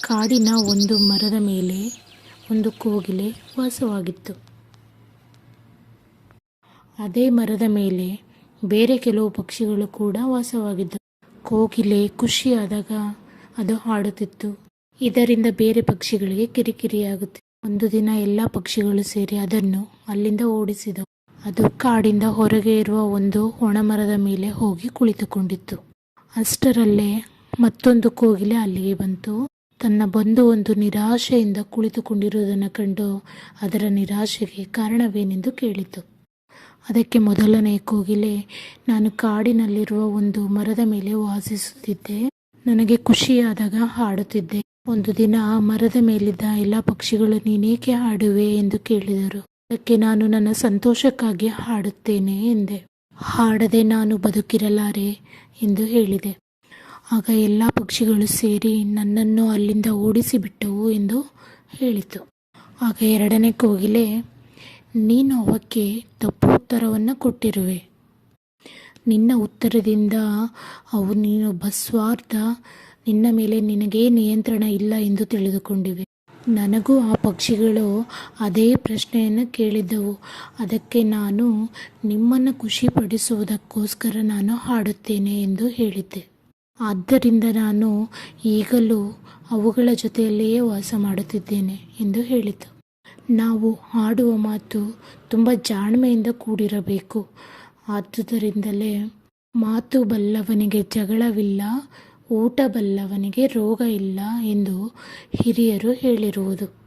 ಕಾಡಿನ ಒಂದು ಮರದ ಮೇಲೆ ಒಂದು ಕೋಗಿಲೆ ವಾಸವಾಗಿತ್ತು. ಅದೇ ಮರದ ಮೇಲೆ ಬೇರೆ ಕೆಲವು ಪಕ್ಷಿಗಳು ಕೂಡ ವಾಸವಾಗಿದ್ದವು. ಕೋಗಿಲೆ ಖುಷಿಯಾದಾಗ ಅದು ಹಾಡುತ್ತಿತ್ತು. ಇದರಿಂದ ಬೇರೆ ಪಕ್ಷಿಗಳಿಗೆ ಕಿರಿಕಿರಿಯಾಗುತ್ತೆ ಒಂದು ದಿನ ಎಲ್ಲ ಪಕ್ಷಿಗಳು ಸೇರಿ ಅದನ್ನು ಅಲ್ಲಿಂದ ಓಡಿಸಿದವು. ಅದು ಕಾಡಿಂದ ಹೊರಗೆ ಇರುವ ಒಂದು ಒಣಮರದ ಮೇಲೆ ಹೋಗಿ ಕುಳಿತುಕೊಂಡಿತ್ತು. ಅಷ್ಟರಲ್ಲೇ ಮತ್ತೊಂದು ಕೋಗಿಲೆ ಅಲ್ಲಿಗೆ ಬಂತು. ತನ್ನ ಬಂಧು ಒಂದು ನಿರಾಶೆಯಿಂದ ಕುಳಿತುಕೊಂಡಿರುವುದನ್ನು ಕಂಡು ಅದರ ನಿರಾಶೆಗೆ ಕಾರಣವೇನೆಂದು ಕೇಳಿತು. ಅದಕ್ಕೆ ಮೊದಲನೇ ಕೋಗಿಲೆ, ನಾನು ಕಾಡಿನಲ್ಲಿರುವ ಒಂದು ಮರದ ಮೇಲೆ ವಾಸಿಸುತ್ತಿದ್ದೆ. ನನಗೆ ಖುಷಿಯಾದಾಗ ಹಾಡುತ್ತಿದ್ದೆ. ಒಂದು ದಿನ ಆ ಮರದ ಮೇಲಿದ್ದ ಎಲ್ಲ ಪಕ್ಷಿಗಳು, ನೀನೇಕೆ ಹಾಡುವೆ ಎಂದು ಕೇಳಿದರು. ಅದಕ್ಕೆ ನಾನು ನನ್ನ ಸಂತೋಷಕ್ಕಾಗಿ ಹಾಡುತ್ತೇನೆ ಎಂದೆ. ಹಾಡದೆ ನಾನು ಬದುಕಿರಲಾರೆ ಎಂದು ಹೇಳಿದೆ. ಆಗ ಎಲ್ಲ ಪಕ್ಷಿಗಳು ಸೇರಿ ನನ್ನನ್ನು ಅಲ್ಲಿಂದ ಓಡಿಸಿಬಿಟ್ಟವು ಎಂದು ಹೇಳಿತು. ಆಗ ಎರಡನೇ ಕೋಗಿಲೆ, ನೀನು ಅವಕ್ಕೆ ತಪ್ಪು ಉತ್ತರವನ್ನು ಕೊಟ್ಟಿರುವೆ. ನಿನ್ನ ಉತ್ತರದಿಂದ ಅವು ನೀನು ಸ್ವಾರ್ಥ ನಿನ್ನ ಮೇಲೆ ನಿನಗೇ ನಿಯಂತ್ರಣ ಇಲ್ಲ ಎಂದು ತಿಳಿದುಕೊಂಡಿವೆ. ನನಗೂ ಆ ಪಕ್ಷಿಗಳು ಅದೇ ಪ್ರಶ್ನೆಯನ್ನು ಕೇಳಿದ್ದವು. ಅದಕ್ಕೆ ನಾನು ನಿಮ್ಮನ್ನು ಖುಷಿಪಡಿಸುವುದಕ್ಕೋಸ್ಕರ ನಾನು ಹಾಡುತ್ತೇನೆ ಎಂದು ಹೇಳಿದ್ದೆ. ಆದ್ದರಿಂದ ನಾನು ಈಗಲೂ ಅವುಗಳ ಜೊತೆಯಲ್ಲಿಯೇ ವಾಸ ಮಾಡುತ್ತಿದ್ದೇನೆ ಎಂದು ಹೇಳಿತು. ನಾವು ಹಾಡುವ ಮಾತು ತುಂಬ ಜಾಣ್ಮೆಯಿಂದ ಕೂಡಿರಬೇಕು. ಆದುದರಿಂದಲೇ ಮಾತು ಬಲ್ಲವನಿಗೆ ಜಗಳವಿಲ್ಲ, ಊಟ ಬಲ್ಲವನಿಗೆ ರೋಗ ಇಲ್ಲ ಎಂದು ಹಿರಿಯರು ಹೇಳಿರುವುದು.